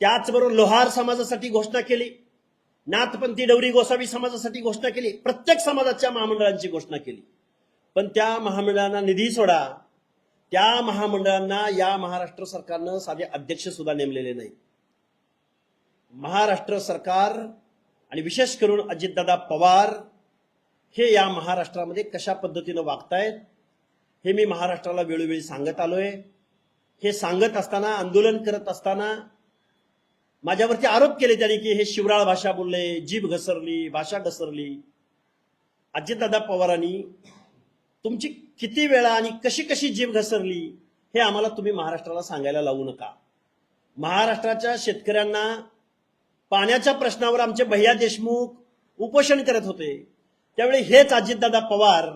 त्याचबरोबर लोहार समाजासाठी घोषणा केली. नाथपंथी डवरी गोसावी समाजासाठी घोषणा केली. प्रत्येक समाजाच्या महामंडळांची घोषणा केली. पण त्या महामंडळांना निधी सोडा. त्या महामंडळांना या महाराष्ट्र सरकारनं साधे अध्यक्ष सुद्धा नेमलेले नाही महाराष्ट्र सरकार आणि विशेष करून अजितदादा पवार हे या महाराष्ट्रामध्ये कशा पद्धतीनं वागतायत हे मी महाराष्ट्राला वेळोवेळी सांगत आलोय. हे सांगत असताना आंदोलन करत असताना माझ्यावरती आरोप केले त्यांनी की हे शिवराळ भाषा बोलले जीभ घसरली भाषा घसरली. अजितदादा पवारांनी तुमची किती वेळा आणि कशी कशी जीभ घसरली हे आम्हाला तुम्ही महाराष्ट्राला सांगायला लावू नका. महाराष्ट्राच्या शेतकऱ्यांना पाण्याच्या प्रश्नावर आमचे भैया देशमुख उपोषण करत होते. त्यावेळी हेच अजितदादा पवार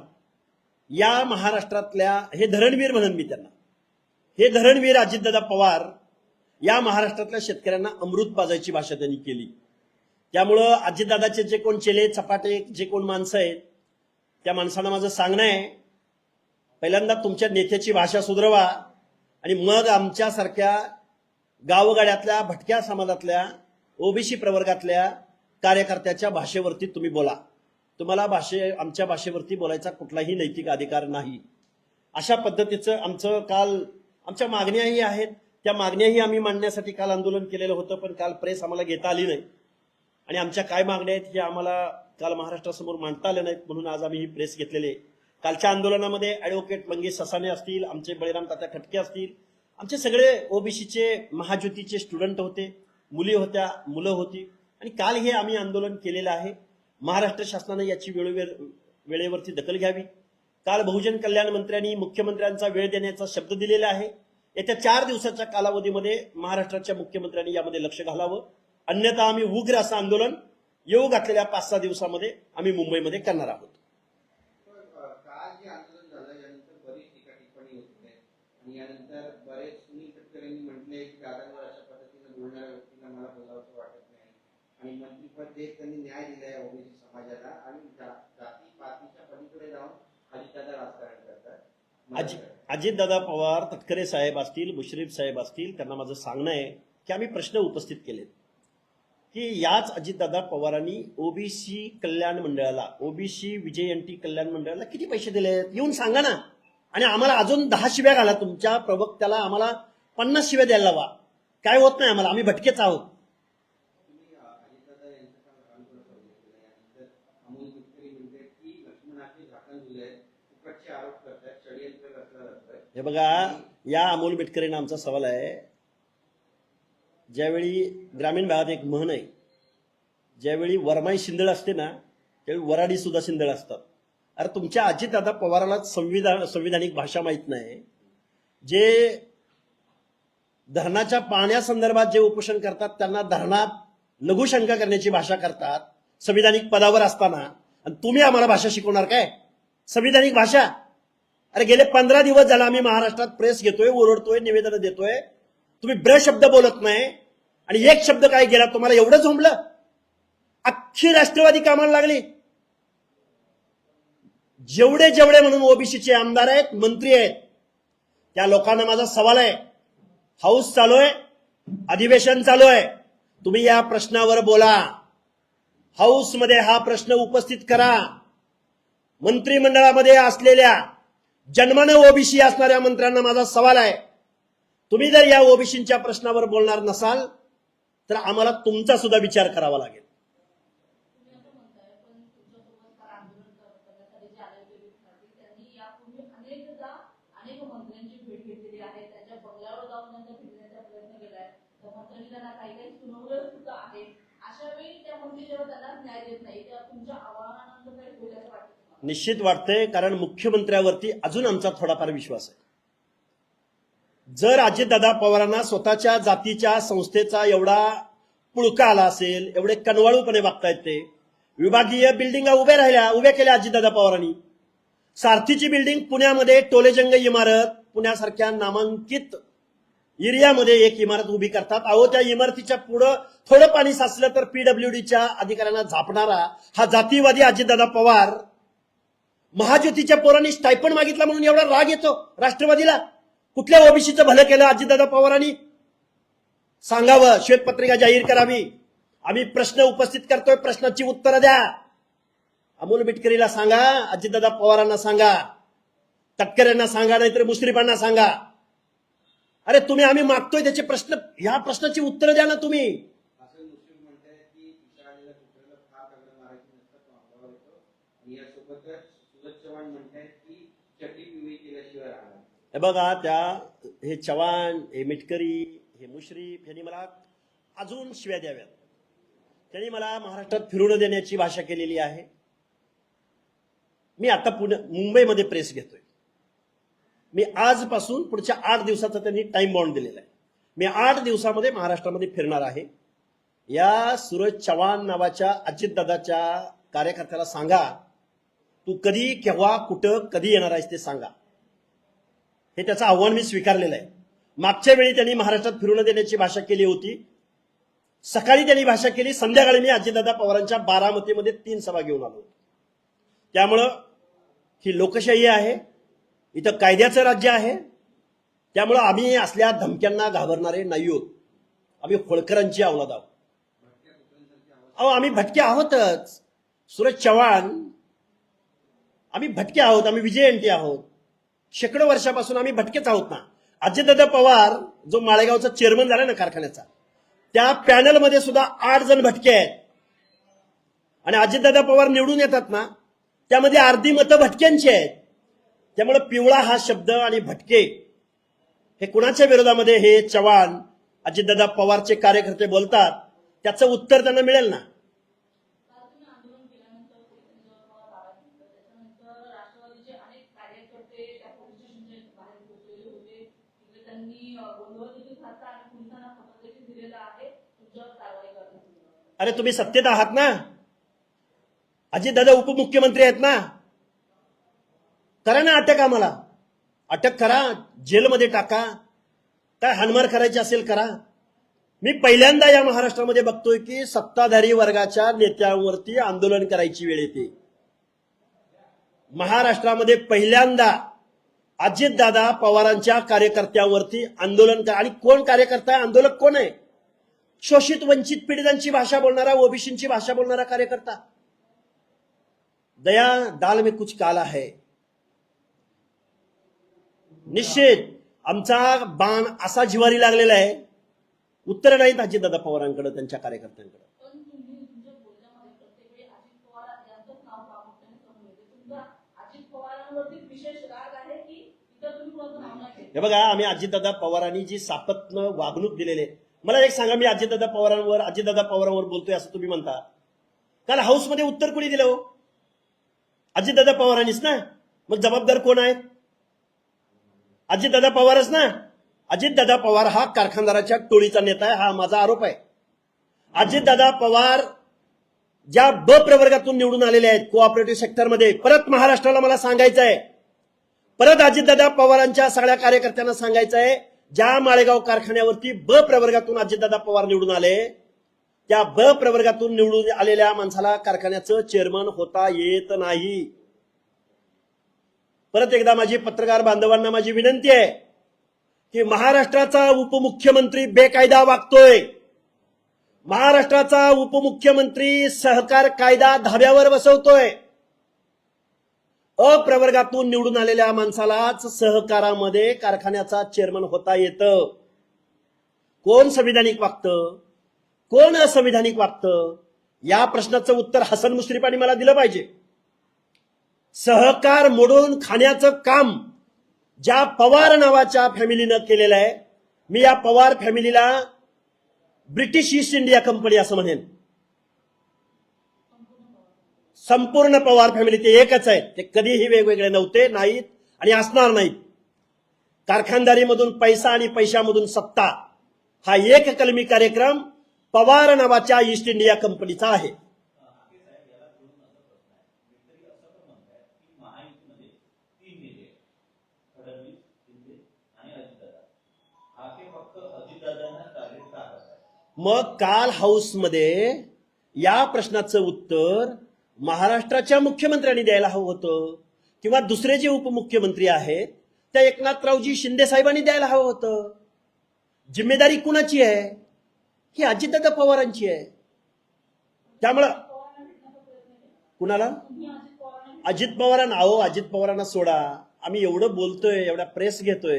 या महाराष्ट्रातल्या हे धरणवीर म्हणून मी त्यांना. हे धरणवीर अजितदादा पवार या महाराष्ट्रातल्या शेतकऱ्यांना अमृत पाजायची भाषा त्यांनी केली. त्यामुळं अजितदादाचे जे कोण चेले चपाटे जे कोण माणसं आहेत त्या माणसांना माझं सांगणं आहे पहिल्यांदा तुमच्या नेत्याची भाषा सुधरवा आणि मग आमच्यासारख्या गावगाड्यातल्या भटक्या समाजातल्या ओबीसी प्रवर्गातल्या कार्यकर्त्याच्या भाषेवरती तुम्ही बोला. तुम्हाला भाषे आमच्या भाषेवरती बोलायचा कुठलाही नैतिक अधिकार नाही. अशा पद्धतीचं आमचं काल आमच्या मागण्याही आहेत. त्या मागण्याही आम्ही मांडण्यासाठी काल आंदोलन केलेलं होतं पण काल प्रेस आम्हाला घेता आली नाही. आणि आमच्या काय मागण्या आहेत हे आम्हाला काल महाराष्ट्रासमोर मांडता आल्या नाहीत म्हणून आज आम्ही ही प्रेस घेतलेली आहे. कालच्या आंदोलनामध्ये ॲडव्होकेट मंगेश ससाने असतील आमचे बळीराम तात्या खटके असतील आमचे सगळे ओबीसीचे महाज्योतीचे स्टुडंट होते मुली होत्या मुलं होती. आणि काल हे आम्ही आंदोलन केलेलं आहे. महाराष्ट्र शासनाने याची वेळोवेळ वेळेवरती दखल घ्यावी. काल बहुजन कल्याण मंत्र्यांनी मुख्यमंत्र्यांचा वेळ देण्याचा शब्द दिलेला आहे. येत्या चार दिवसाच्या कालावधीमध्ये महाराष्ट्राच्या मुख्यमंत्र्यांनी यामध्ये लक्ष घालावं. अन्यथा आम्ही उग्र असं आंदोलन येऊ घातलेल्या पाच सहा दिवसामध्ये आम्ही मुंबईमध्ये करणार आहोत. पण, आंदोलन झालं यानंतर यानंतर बरेच म्हटले की अशा मला वाटत नाही आणि त्यांनी न्याय अजितदादा पवार तटकरे साहेब असतील मुश्रीफ साहेब असतील त्यांना माझं सांगणं आहे की आम्ही प्रश्न उपस्थित केलेत. की याच अजितदादा पवारांनी ओबीसी कल्याण मंडळाला ओबीसी विजय कल्याण मंडळाला किती पैसे दिलेत येऊन सांगा ना. आणि आम्हाला अजून दहा शिव्या घाला. तुमच्या प्रवक्त्याला आम्हाला पन्नास शिव्या द्यायला लावा. काय होत नाही आम्हाला. आम्ही भटकेच आहोत. हे बघा या अमोल मिटकरीनं आमचा सवाल आहे. ज्यावेळी ग्रामीण भागात एक म्हण आहे ज्यावेळी वरमाई शिंदळ असते ना त्यावेळी वराडी सुद्धा शिंदळ असतात. अरे तुमच्या अजितदादा पवाराला संविधान संविधानिक भाषा माहीत नाही. जे धरणाच्या पाण्यासंदर्भात जे उपोषण करतात त्यांना धरणात लघुशंका करण्याची भाषा करतात संविधानिक पदावर असताना. आणि तुम्ही आम्हाला भाषा शिकवणार काय? संविधानिक भाषा. अरे गेले पंधरा दिवस झाला आम्ही महाराष्ट्रात प्रेस घेतोय ओरडतोय निवेदन देतोय. तुम्ही ब्र शब्द बोलत नाही आणि एक शब्द काय गेला तुम्हाला एवढं झोंबलं? अख्खी राष्ट्रवादी कामाला लागली. जेवढे जेवढे म्हणून ओबीसीचे आमदार आहेत मंत्री आहेत त्या लोकांना माझा सवाल आहे. हाऊस चालू आहे अधिवेशन चालू आहे. तुम्ही या प्रश्नावर बोला. हाऊसमध्ये हा प्रश्न उपस्थित करा. मंत्रिमंडळामध्ये असलेल्या जन्मानं ओबीसी असणाऱ्या मंत्र्यांना माझा सवाल आहे. तुम्ही जर या ओबीसीच्या प्रश्नावर बोलणार नसाल तर आम्हाला तुमचा सुद्धा विचार करावा लागेल तुम्ही असं म्हणताय पण तुमच्यासोबत काल आंदोलन कर- करण्यासाठी जे आलेले विद्यार्थी त्यांनी यापूर्वी अनेकदा अनेक मंत्र्यांची भेट घेतलेली आहे त्यांच्या बंगल्यावर जाऊन त्यांचा भेटण्याचा प्रयत्न केलाय तर मंत्र्यांनी त्यांना काही काही सुनावलं सुद्धा आहे अशा वेळी त्या मंत्री जेव्हा त्यांना न्याय देत नाही तेव्हा तुमच्या आव्हानानंतर काही होईल असं वाटतं तुम्हाला? निश्चित वाटतंय कारण मुख्यमंत्र्यावरती अजून आमचा थोडाफार विश्वास आहे. जर अजितदादा पवारांना स्वतःच्या जातीच्या संस्थेचा एवढा पुळका आला असेल एवढे कनवाळूपणे वागतायत ते विभागीय बिल्डिंगा उभ्या राहिल्या उभ्या केल्या अजितदादा पवारांनी. सारथीची बिल्डिंग पुण्यामध्ये टोलेजंग इमारत पुण्यासारख्या नामांकित एरियामध्ये एक इमारत उभी करतात. अहो त्या इमारतीच्या पुढं थोडं पाणी साचलं तर पीडब्ल्यूडीच्या अधिकाऱ्यांना झापणारा हा जातीवादी अजितदादा पवार महाज्योतीच्या पोरांनी स्टायपण मागितला म्हणून एवढा राग येतो राष्ट्रवादीला? कुठल्या ओबीसीचं भलं केलं अजितदादा पवारांनी? सांगावं श्वेतपत्रिका जाहीर करावी. आम्ही प्रश्न उपस्थित करतोय प्रश्नाची उत्तरं द्या. अमोल बिटकरीला सांगा अजितदादा पवारांना सांगा. तटकऱ्यांना सांगा नाहीतर मुश्रीफांना सांगा. अरे तुम्ही आम्ही मागतोय त्याचे प्रश्न ह्या प्रश्नाची उत्तरं द्या ना तुम्ही असं मुस्लिम म्हणतायत की पिसाळलेल्या कुत्र्याला फार दगड मारायची नसतात तो अंगावर येतो आणि यासोबतच सुरज चव्हाण म्हणतायत की चटी पिवळी केल्याशिवाय राहणार नाही. हे बघा त्या हे चव्हाण हे मिटकरी हे मुश्रीफ यांनी मला अजून शिव्या द्याव्यात. त्यांनी मला महाराष्ट्रात फिरून देण्याची भाषा केलेली आहे. मी आता पुणे मुंबईमध्ये प्रेस घेतोय. मी आजपासून पुढच्या आठ दिवसाचा त्यांनी टाइम बॉन्ड दिलेला आहे. मी आठ दिवसामध्ये महाराष्ट्रामध्ये फिरणार आहे. या सूरज चव्हाण नावाच्या अजितदादाच्या कार्यकर्त्याला सांगा तू कधी केव्हा कुठं कधी येणार आहेस ते सांगा. हे त्याचं आव्हान मी स्वीकारलेलं आहे. मागच्या वेळी त्यांनी महाराष्ट्रात फिरून देण्याची भाषा केली होती. सकाळी त्यांनी भाषा केली. संध्याकाळी मी अजितदादा पवारांच्या बारामतीमध्ये तीन सभा घेऊन आलो त्यामुळं ही लोकशाही आहे. इथं कायद्याचं राज्य आहे. त्यामुळं आम्ही असल्या धमक्यांना घाबरणारे नाही आहोत. आम्ही होळकरांची अवलाद आहोत. अहो आम्ही भटके आहोतच. सुरज चव्हाण. आम्ही भटके आहोत. आम्ही विजयंती आहोत. शेकडो वर्षापासून आम्ही भटकेच आहोत ना. अजितदादा पवार जो माळेगावचा चेअरमन झाला ना कारखान्याचा त्या पॅनलमध्ये सुद्धा आठ जण भटके आहेत. आणि अजितदादा पवार निवडून येतात ना त्यामध्ये अर्धी मतं भटक्यांची आहेत. त्यामुळे पिवळा हा शब्द आणि भटके हे कुणाच्या विरोधामध्ये? हे चव्हाण अजितदादा पवारचे कार्यकर्ते बोलतात. त्याचं उत्तर त्यांना मिळेल ना काल तुम्ही आंदोलन केल्यानंतर पोलिसांनी जेव्हा तुम्हाला ताब्यात घेतलं त्याच्यानंतर राष्ट्रवादीचे अनेक कार्यकर्ते त्या पोलीस स्टेशनच्या बाहेर पोहोचलेले होते तिकडे त्यांनी अं, गोंधळ देखील घातला आणि पोलिसांना पत्र देखील दिलेलं आहे तुमच्यावर कारवाई करण्यासाठी अरे तुम्ही सत्तेत आहात ना? अजितदादा उपमुख्यमंत्री आहेत ना? करा ना अटक आम्हाला. अटक करा जेलमध्ये टाका. काय हानमार करायची असेल करा. मी पहिल्यांदा या महाराष्ट्रामध्ये बघतोय की सत्ताधारी वर्गाच्या नेत्यांवरती आंदोलन करायची वेळ येते. महाराष्ट्रामध्ये पहिल्यांदा अजितदादा पवारांच्या कार्यकर्त्यांवरती आंदोलन करा. आणि कोण कार्यकर्ता? आहे आंदोलक कोण आहे? शोषित वंचित पीडितांची भाषा बोलणारा ओबीसींची भाषा बोलणारा कार्यकर्ता. दया दाल में कुछ काला है. निश्चित आमचा बाण असा जिवारी लागलेला आहे. उत्तर नाहीत अजितदादा पवारांकडे त्यांच्या कार्यकर्त्यांकडे. आहे हे बघा आम्ही अजितदादा पवारांनी जी सापत्न वागणूक दिलेले मला एक सांगा मी अजितदादा पवारांवर अजितदादा पवारांवर बोलतोय असं तुम्ही म्हणता. काल हाऊसमध्ये उत्तर कोणी दिलं हो? अजितदादा पवारांनीच ना? मग जबाबदार कोण आहेत? अजितदादा पवारच ना? अजितदादा पवार हा कारखानदाराच्या टोळीचा नेता आहे हा माझा आरोप आहे. अजितदादा पवार ज्या ब प्रवर्गातून निवडून आलेले आहेत कोऑपरेटिव्ह सेक्टरमध्ये परत महाराष्ट्राला मला सांगायचं आहे परत अजितदादा पवारांच्या सगळ्या कार्यकर्त्यांना सांगायचं आहे ज्या माळेगाव कारखान्यावरती ब प्रवर्गातून अजितदादा पवार निवडून आले त्या ब प्रवर्गातून निवडून आलेल्या माणसाला कारखान्याचं चेअरमन होता येत नाही. परत एकदा माझी पत्रकार बांधवांना माझी विनंती आहे की महाराष्ट्राचा उपमुख्यमंत्री बेकायदा वागतोय. महाराष्ट्राचा उपमुख्यमंत्री सहकार कायदा धाब्यावर बसवतोय. अप्रवर्गातून निवडून आलेल्या माणसालाच सहकारामध्ये कारखान्याचा चेअरमन होता येतं. कोण संविधानिक वागतं? कोण असंविधानिक वागतं? या प्रश्नाचं उत्तर हसन मुश्रीफांनी मला दिलं पाहिजे. सहकार मोडून खाण्याचं काम ज्या पवार नावाच्या फॅमिलीनं केलेलं आहे मी या पवार फॅमिलीला ब्रिटिश ईस्ट इंडिया कंपनी असं म्हणेन. संपूर्ण पवार फॅमिली ते एकच आहे. ते कधीही वेगवेगळे नव्हते नाहीत आणि असणार नाहीत. कारखानदारीमधून पैसा आणि पैशामधून सत्ता हा एक कलमी कार्यक्रम पवार नावाच्या ईस्ट इंडिया कंपनीचा आहे. मग काल हाऊसमध्ये या प्रश्नाचं उत्तर महाराष्ट्राच्या मुख्यमंत्र्यांनी द्यायला हवं होतं. किंवा दुसरे जे उपमुख्यमंत्री आहेत त्या एकनाथरावजी शिंदे साहेबांनी द्यायला हवं होतं. जिम्मेदारी कुणाची आहे? ही अजितदादा पवारांची आहे. त्यामुळं कुणाला? अजित पवारांना. आहो अहो अजित पवारांना सोडा. आम्ही एवढं बोलतोय एवढा प्रेस घेतोय.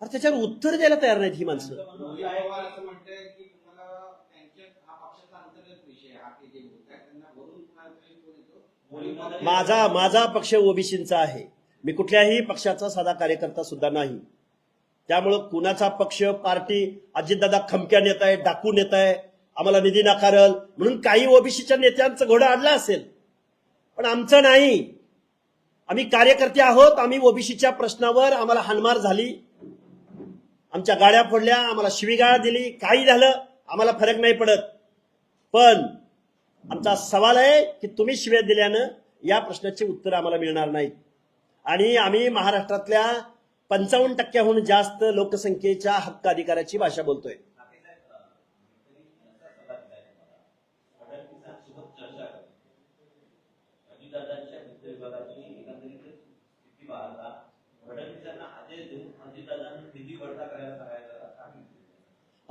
अरे त्याच्यावर उत्तर द्यायला तयार नाहीत ही माणसं मोदी पवार असं म्हणतंय की तुम्हाला त्यांच्या हा पक्षाचा अंतर्गत विषय आहे. हा ते जे बोलताय त्यांना वरून कुणाला तरी फोन येतो माझा माझा पक्ष ओबीसींचा आहे. मी कुठल्याही पक्षाचा साधा कार्यकर्ता सुद्धा नाही. त्यामुळं कुणाचा पक्ष पार्टी अजितदादा खमक्या नेत आहे डाकू नेत आहे आम्हाला निधी नाकारल म्हणून काही ओबीसीच्या नेत्यांचं घोडं आणलं असेल. पण आमचं नाही. आम्ही कार्यकर्ते आहोत आम्ही ओबीसीच्या प्रश्नावर आम्हाला हानमार झाली. आमच्या गाड्या फोडल्या आम्हाला शिवीगाळ दिली काही झालं आम्हाला फरक नाही पडत. पण आमचा सवाल आहे की तुम्ही शिव्या दिल्यानं या प्रश्नाची उत्तर आम्हाला मिळणार नाहीत. आणि आम्ही महाराष्ट्रातल्या पंचावन्न टक्क्याहून जास्त लोकसंख्येच्या हक्क अधिकाराची भाषा बोलतोय.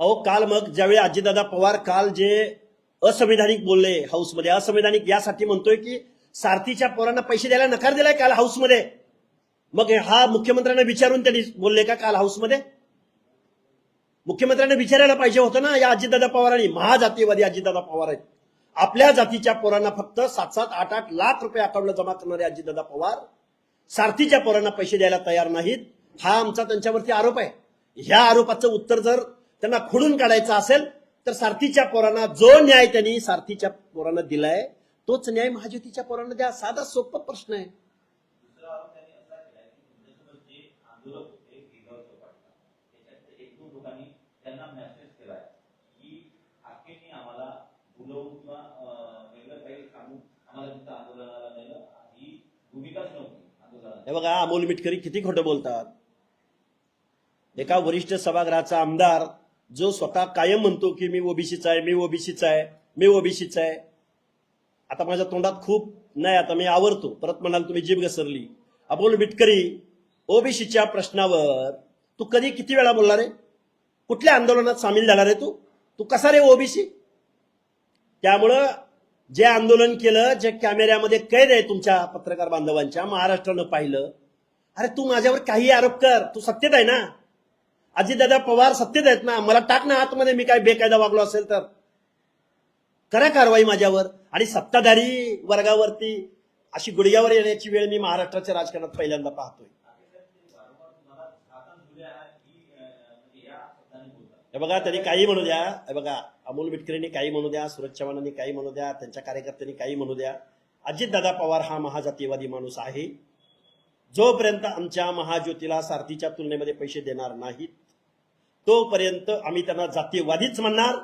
अहो काल मग ज्यावेळी अजितदादा पवार काल जे असंविधानिक बोलले हाऊसमध्ये. असंविधानिक यासाठी म्हणतोय की सारथीच्या पोरांना पैसे द्यायला नकार दिलाय काल हाऊसमध्ये. मग हा मुख्यमंत्र्यांना विचारून त्यांनी बोलले का काल हाऊसमध्ये? मुख्यमंत्र्यांना विचारायला पाहिजे होतं ना या अजितदादा पवारांनी महाजातीवादी अजितदादा पवार आहेत. आपल्या जातीच्या पोरांना फक्त सात सात आठ आठ लाख रुपये अकाउंटला जमा करणारे अजितदादा पवार सारथीच्या पोरांना पैसे द्यायला तयार नाहीत. हा आमचा त्यांच्यावरती आरोप आहे. ह्या आरोपाचं उत्तर जर त्यांना खोडून काढायचं असेल तर सारथीच्या पोरांना जो न्याय त्यांनी सारथीच्या पोरांना दिलाय तोच न्याय महाज्योतीच्या पोरांना द्या. साधा सोपा प्रश्न आहे. हे बघा अमोल मिटकरी किती खोटं बोलतात. एका वरिष्ठ सभागृहाचा आमदार जो स्वतः कायम म्हणतो की मी ओबीसीचा आहे मी ओबीसीचा आहे मी ओबीसीचा आहे. आता माझ्या तोंडात खूप नाही आता मी आवरतो. परत म्हणाल तुम्ही जीभ घसरली. अबोल मिटकरी ओबीसीच्या प्रश्नावर तू कधी किती वेळा बोलला रे? कुठल्या आंदोलनात सामील झाला रे तू? तू कसा रे ओबीसी? त्यामुळं जे आंदोलन केलं जे कॅमेऱ्यामध्ये कैद आहे तुमच्या पत्रकार बांधवांच्या महाराष्ट्रानं पाहिलं. अरे तू माझ्यावर काही आरोप कर. तू सत्तेत आहे ना? अजितदादा पवार सत्तेत आहेत ना मला टाक ना आतमध्ये मी काय बेकायदा वागलो असेल तर. करा कारवाई माझ्यावर. आणि सत्ताधारी वर्गावरती अशी गुडघ्यावर येण्याची वेळ मी महाराष्ट्राच्या राजकारणात पहिल्यांदा पाहतोय. हे बघा त्यांनी काही म्हणू द्या. हे बघा अमोल मिटकरींनी काही म्हणू द्या सुरज चव्हाणांनी काही म्हणू द्या त्यांच्या कार्यकर्त्यांनी काही म्हणू द्या. अजितदादा पवार हा महाजातीवादी माणूस आहे. जोपर्यंत आमच्या महाज्योतीला सारथीच्या तुलनेमध्ये पैसे देणार नाहीत तोपर्यंत आम्ही त्यांना जातीयवादीच म्हणणार.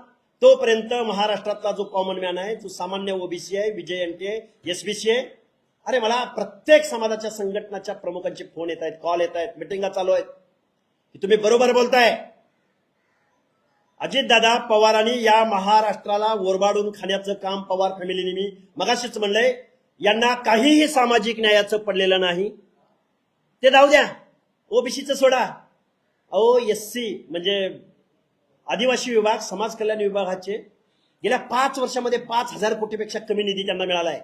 तोपर्यंत महाराष्ट्रातला जो कॉमन मॅन आहे जो सामान्य ओबीसी आहे विजय एनटीए एसबीसी आहे अरे मला प्रत्येक समाजाच्या संघटनाच्या प्रमुखांचे फोन येत आहेत कॉल येत आहेत मिटिंगा चालू आहेत. की तुम्ही बरोबर बोलताय. अजितदादा पवारांनी या महाराष्ट्राला ओरबाडून खाण्याचं काम पवार फॅमिलीने मी मगाशीच म्हणलंय यांना काहीही सामाजिक न्यायाचं पडलेलं नाही. ते जाऊ द्या. ओबीसीचं सोडा. अहो एस सी म्हणजे आदिवासी विभाग समाज कल्याण विभागाचे. गेल्या पाच वर्षामध्ये पाच हजार कोटीपेक्षा कमी निधी त्यांना मिळाला आहे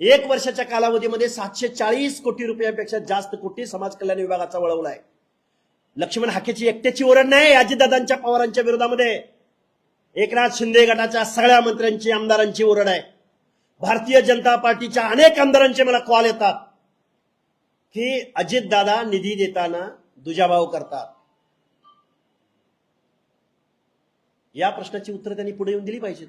एक वर्षाच्या कालावधीमध्ये सातशे चाळीस कोटी रुपयापेक्षा जास्त कोटी समाज कल्याण विभागाचा वळवलाय. लक्ष्मण हाकेची एकट्याची ओरड नाही अजितदादांच्या पवारांच्या विरोधामध्ये. एकनाथ शिंदे गटाच्या सगळ्या मंत्र्यांची आमदारांची ओरड आहे. भारतीय जनता पार्टीच्या अनेक आमदारांचे मला कॉल येतात. की अजितदादा निधी देताना दुजाभाव करतात. या प्रश्नाची उत्तर त्यांनी पुढे येऊन दिली पाहिजेत.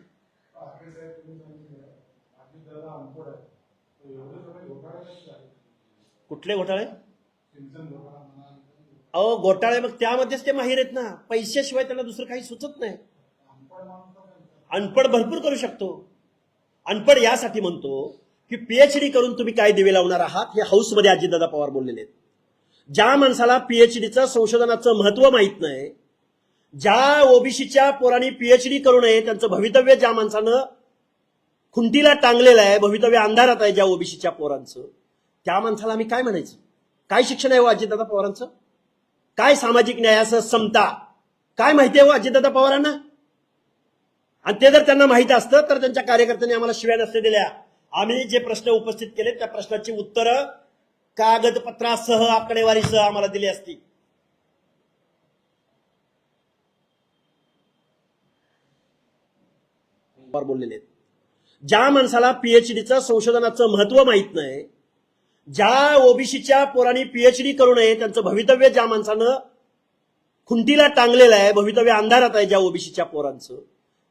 कुठले घोटाळे? अहो घोटाळे मग त्यामध्येच ते माहीर आहेत ना. पैशाशिवाय त्यांना दुसरं काही सुचत नाही. अनपढ अनपड भरपूर करू शकतो. अनपड यासाठी म्हणतो की पीएचडी करून तुम्ही काय दिवे लावणार आहात हे हाऊसमध्ये अजितदादा पवार बोललेले आहेत. ज्या माणसाला पीएचडीचं संशोधनाचं महत्त्व माहीत नाही ज्या ओबीसीच्या पोरांनी पीएचडी करू नये त्यांचं भवितव्य ज्या माणसानं खुंटीला टांगलेलं आहे भवितव्य अंधारात आहे ज्या ओबीसीच्या पोरांचं त्या माणसाला आम्ही काय म्हणायचं? काय शिक्षण आहे हो अजितदादा पवारांचं? काय सामाजिक न्यायाचं समता? काय माहिती आहे हो अजितदादा पवारांना? आणि ते जर त्यांना माहीत असतं तर त्यांच्या कार्यकर्त्यांनी आम्हाला शिव्या नसते दिल्या. आम्ही जे प्रश्न उपस्थित केले त्या प्रश्नाची उत्तरं कागदपत्रासह आकडेवारीसह आम्हाला दिली असती. बोललेले आहेत. ज्या माणसाला पीएचडीचं संशोधनाचं महत्त्व माहीत नाही ज्या ओबीसीच्या पोरांनी पीएचडी करू नये त्यांचं भवितव्य ज्या माणसानं खुंटीला टांगलेलं आहे भवितव्य अंधारात आहे ज्या ओबीसीच्या पोरांचं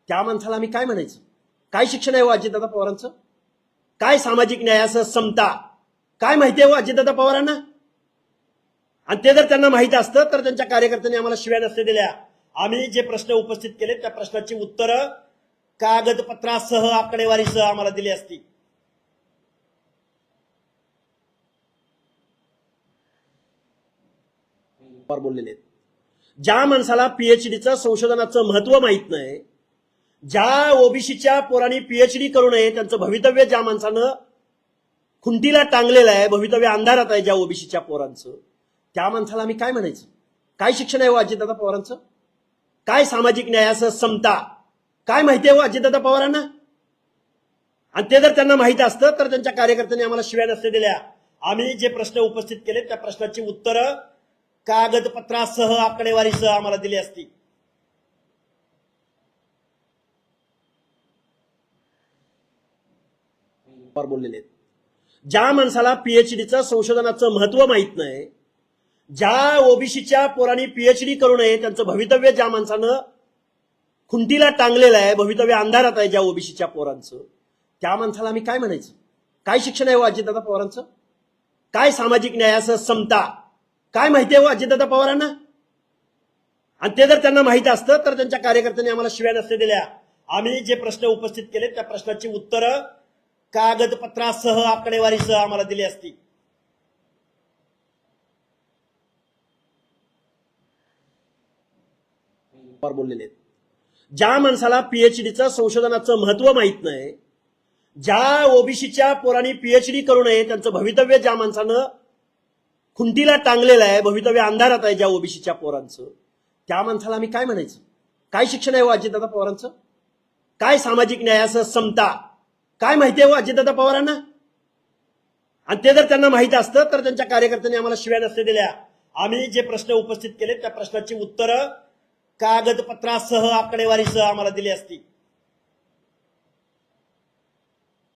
त्या माणसाला आम्ही काय म्हणायचं? काय शिक्षण आहे हो अजितदादा पवारांचं काय सामाजिक न्यायासह समता? काय माहिती आहे हो अजितदादा पवारांना? आणि ते जर त्यांना माहीत असतं तर त्यांच्या कार्यकर्त्यांनी आम्हाला शिव्या नसते दिल्या. आम्ही जे प्रश्न उपस्थित केले त्या प्रश्नाची उत्तरं कागदपत्रासह आकडेवारीसह आम्हाला दिली असती. बोललेले आहेत. ज्या माणसाला पीएचडीचं संशोधनाचं महत्त्व माहीत नाही ज्या ओबीसीच्या पोरांनी पीएचडी करू नये त्यांचं भवितव्य ज्या माणसानं खुंटीला टांगलेलं आहे भवितव्य अंधारात आहे ज्या ओबीसीच्या पोरांचं त्या माणसाला आम्ही काय म्हणायचं? काय शिक्षण आहे हो अजितदादा पवारांचं? काय सामाजिक न्यायासह समता? काय माहिती आहे हो अजितदादा पवारांना? आणि ते जर त्यांना माहीत असतं तर त्यांच्या कार्यकर्त्यांनी आम्हाला शिव्या नसते दिल्या. आम्ही जे प्रश्न उपस्थित केले त्या प्रश्नाची उत्तरं कागदपत्रासह आकडेवारीसह आम्हाला दिली असती. पवार बोललेले आहेत. ज्या माणसाला पीएचडीचं संशोधनाचं महत्त्व माहीत नाही ज्या ओबीसीच्या पोरांनी पीएचडी करू नये त्यांचं भवितव्य ज्या माणसानं खुंटीला टांगलेलं आहे भवितव्य अंधारात आहे ज्या ओबीसीच्या पोरांचं त्या माणसाला आम्ही काय म्हणायचं? काय शिक्षण आहे हो अजितदादा पवारांचं? काय सामाजिक न्यायाचं समता? काय माहिती आहे हो अजितदादा पवारांना? आणि ते जर त्यांना माहीत असतं तर त्यांच्या कार्यकर्त्यांनी आम्हाला शिव्या नसते दिल्या आम्ही जे प्रश्न उपस्थित केले त्या प्रश्नाची उत्तरं कागदपत्रासह आकडेवारीसह आम्हाला दिली असती. बोललेले आहेत. ज्या माणसाला पीएचडीचं संशोधनाचं महत्त्व माहीत नाही ज्या ओबीसीच्या पोरांनी पीएचडी करू नये त्यांचं भवितव्य ज्या माणसानं खुंटीला टांगलेलं आहे भवितव्य अंधारात आहे ज्या ओबीसीच्या पोरांचं त्या माणसाला आम्ही काय म्हणायचं? काय शिक्षण आहे हो अजितदादा पवारांचं काय सामाजिक न्यायासह समता? काय माहिती आहे हो अजितदादा पवारांना? आणि ते जर त्यांना माहिती असतं तर त्यांच्या कार्यकर्त्यांनी आम्हाला शिव्या नसते दिल्या. आम्ही जे प्रश्न उपस्थित केले त्या प्रश्नाची उत्तरं कागदपत्रासह आकडेवारीसह आम्हाला दिली असती.